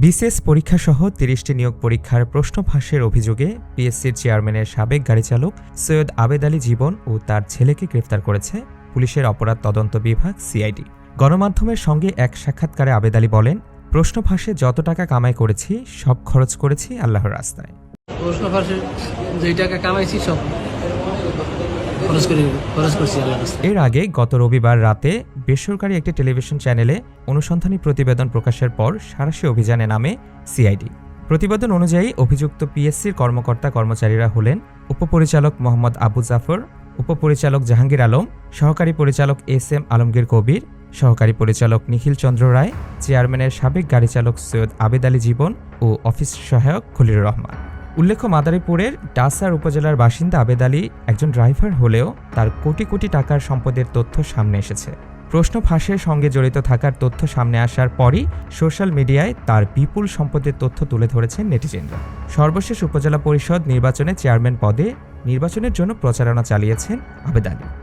BCS পরীক্ষাসহ তিরিশটি নিয়োগ পরীক্ষার প্রশ্ন ফাঁসের অভিযোগে পিএসসির চেয়ারম্যানের সাবেক গাড়ি চালক সৈয়দ আবেদ আলী জীবন ও তার ছেলেকে গ্রেফতার করেছে পুলিশের অপরাধ তদন্ত বিভাগ, সিআইডি। গণমাধ্যমের সঙ্গে এক সাক্ষাৎকারে আবেদ আলী বলেন প্রশ্ন ফাঁসে যত টাকা কামাই করেছি, সব খরচ করেছি আল্লাহর রাস্তায়। যেই টাকা কামাইছি সব। এর আগে গত রবিবার রাতে বেসরকারি একটি টেলিভিশন চ্যানেলে অনুসন্ধানী প্রতিবেদন প্রকাশের পর সারাশি অভিযানে নামে সিআইডি। প্রতিবেদন অনুযায়ী অভিযুক্ত পিএসসির কর্মকর্তা কর্মচারীরা হলেন উপপরিচালক মোহাম্মদ আবু জাফর, উপপরিচালক জাহাঙ্গীর আলম, সহকারী পরিচালক এস এম আলমগীর কবির, সহকারী পরিচালক নিখিল চন্দ্র রায়, চেয়ারম্যানের সাবেক গাড়ি চালক সৈয়দ আবেদ আলী জীবন ও অফিস সহায়ক খলিলুর রহমান। উল্লেখ্য, মাদারীপুরের ডাসার উপজেলার বাসিন্দা আবেদ আলী একজন ড্রাইভার হলেও তার কোটি কোটি টাকার সম্পদের তথ্য সামনে এসেছে। প্রশ্ন ফাঁসের সঙ্গে জড়িত থাকার তথ্য সামনে আসার পরই সোশ্যাল মিডিয়ায় তার বিপুল সম্পদের তথ্য তুলে ধরেছেন নেটিজেনরা। সর্বশেষ উপজেলা পরিষদ নির্বাচনে চেয়ারম্যান পদে নির্বাচনের জন্য প্রচারণা চালিয়েছেন আবেদ আলী।